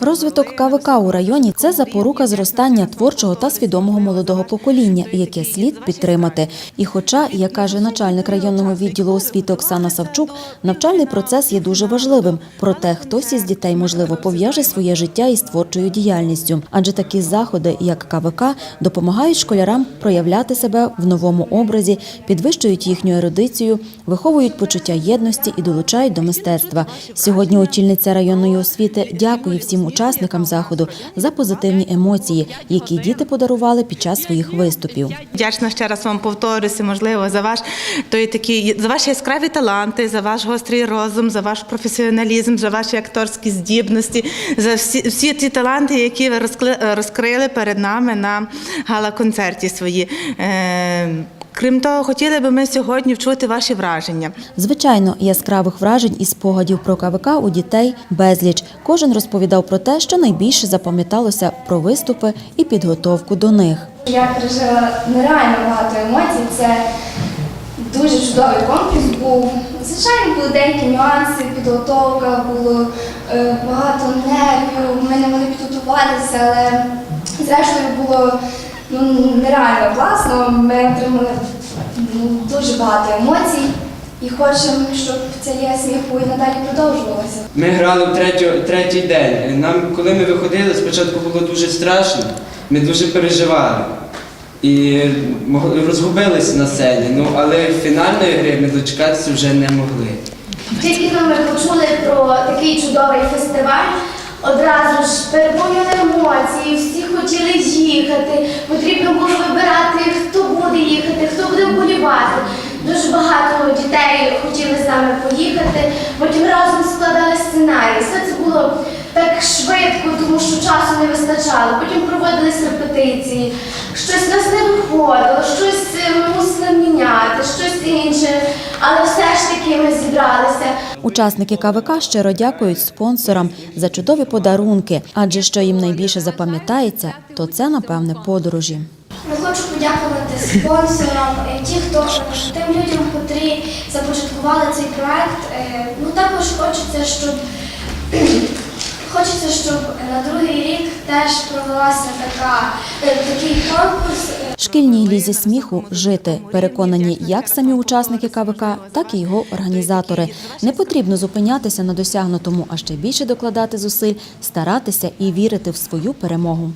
Розвиток КВК у районі це запорука зростання творчого та свідомого молодого покоління, яке слід підтримати. І хоча, як каже начальник районного відділу освіти Оксана Савчук, навчальний процес є дуже важливим. Проте хтось із дітей, можливо, пов'яже своє життя із творчою діяльністю, адже такі заходи, як КВК, допомагають школярам проявляти себе в новому образі, підвищують їхню ерудицію, виховують почуття єдності і долучають до мистецтва. Сьогодні очільниця районної освіти дякує всім учасникам заходу за позитивні емоції, які діти подарували під час своїх виступів. Вдячна ще раз вам повторюся, можливо, за ваш той такий за ваші яскраві таланти, за ваш гострий розум, за ваш професіоналізм, за ваші акторські здібності, за всі, всі ті таланти, які ви розкрили перед нами на гала-концерті свої. Крім того, хотіли би ми сьогодні вчути ваші враження. Звичайно, яскравих вражень і спогадів про КВК у дітей безліч. Кожен розповідав про те, що найбільше запам'яталося про виступи і підготовку до них. Я пережила нереально багато емоцій. Це дуже чудовий конкурс був. Звичайно, були деякі нюанси, підготовка, було е, багато нервів. Ми не могли підготуватися, але зрештою було нереально класно. Ми отримали ну, дуже багато емоцій і хочемо, щоб ця лія сміху і надалі продовжувалася. Ми грали в третю, третій день. Нам, коли ми виходили, спочатку було дуже страшно, ми дуже переживали. І розгубилися на сцені. Ну, але фінальної гри ми дочекатися вже не могли. Тільки ми почули про такий чудовий фестиваль, одразу ж переповнили емоції, всі хотіли їхати. Потрібно було вибирати, хто буде їхати, хто буде вболівати. Дуже багато дітей хотіли з нами поїхати, потім разом складали сценарій. Все це було так швидко, тому що часу не вистачало. Потім проводились репетиції. Щось нас не виходило, щось е, ми мусили міняти, щось інше. Але все ж таки ми зібралися. Учасники КВК щиро дякують спонсорам за чудові подарунки, адже що їм найбільше запам'ятається, то це напевне подорожі. Я хочу подякувати спонсорам, е, ті, хто тим людям, котрі започаткували цей проект. Е, Ну також хочеться, щоб хочеться, щоб на другий рік теж провелася така е, такий конкурс. Шкільній лізі сміху жити переконані як самі учасники КВК, так і його організатори. Не потрібно зупинятися на досягнутому, а ще більше докладати зусиль, старатися і вірити в свою перемогу.